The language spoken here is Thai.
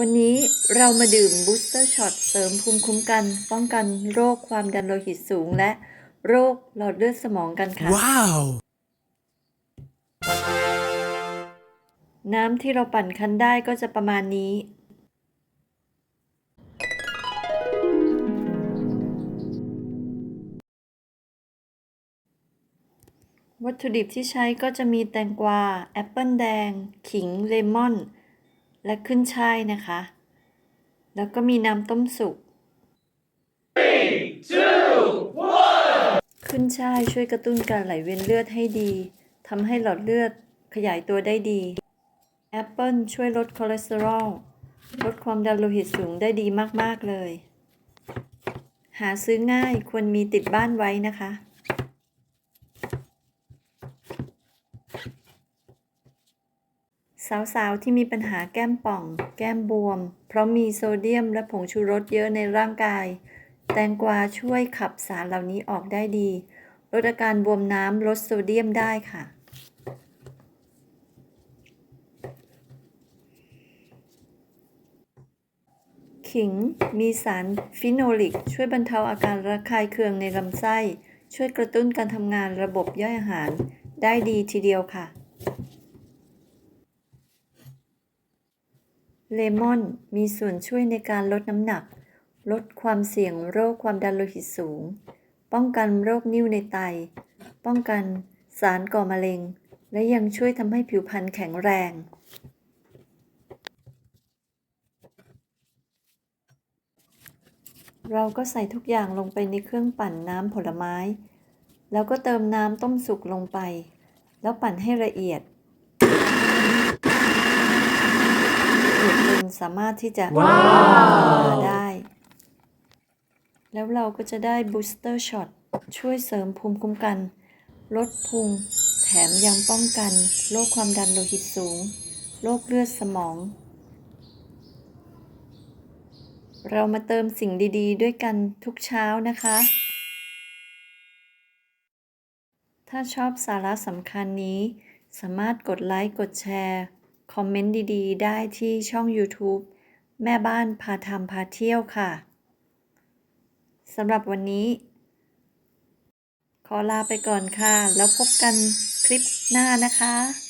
วันนี้เรามาดื่มบูสเตอร์ช็อตเสริมภูมิคุ้มกัน ป้องกันโรคความดันโลหิตสูงและโรคหลอดเลือดสมองกันค่ะ Wow! น้ำที่เราปั่นคั้นได้ก็จะประมาณนี้ วัตถุดิบที่ใช้ก็จะมีแตงกวา แอปเปิลแดง ขิง เลมอน และขึ้นช่ายนะคะ แล้วก็มีน้ำต้มสุก ขึ้นช่ายช่วยกระตุ้นการไหลเวียนเลือดให้ดีทำให้หลอดเลือดขยายตัวได้ดี แอปเปิลช่วยลดคอเลสเตอรอล ลดความดันโลหิตสูงได้ดีมาก ๆ เลย หาซื้อง่ายควรมีติดบ้านไว้นะคะ สาวๆ ที่มีปัญหาแก้มป่อง แก้มบวม เพราะมีโซเดียมและผงชูรสเยอะในร่างกาย แตงกวาช่วยขับสารเหล่านี้ออกได้ดี ลดอาการบวมน้ำลดโซเดียมได้ค่ะ ขิงมีสารฟิโนลิก ช่วยบรรเทาอาการระคายเคืองในลำไส้ ช่วยกระตุ้นการทำงานระบบย่อยอาหาร ได้ดีทีเดียวค่ะ เลมอนมีส่วนช่วยในการลดน้ำหนัก ลดความเสี่ยงโรคความดันโลหิตสูง ป้องกันโรคนิ่วในไต ป้องกันสารก่อมะเร็ง และยังช่วยทำให้ผิวพรรณแข็งแรง เราก็ใส่ทุกอย่างลงไปในเครื่องปั่นน้ำผลไม้ แล้วก็เติมน้ำต้มสุกลงไป แล้วปั่นให้ละเอียดละเอียดจน สามารถที่จะว้าวได้ แล้วเราก็จะได้บูสเตอร์ช็อตช่วยเสริมภูมิคุ้มกัน ลดพุง แถมยังป้องกันโรคความดันโลหิตสูง โรคเลือดสมอง เรามาเติมสิ่งดีๆ ด้วยกันทุกเช้านะคะ ถ้าชอบสาระสำคัญนี้ สามารถกดไลค์ กดแชร์ คอมเมนต์ดีๆ ได้ที่ช่อง YouTube แม่บ้านพาทำพาเที่ยวค่ะ สำหรับวันนี้ ขอลาไปก่อนค่ะ แล้วพบกันคลิปหน้านะคะ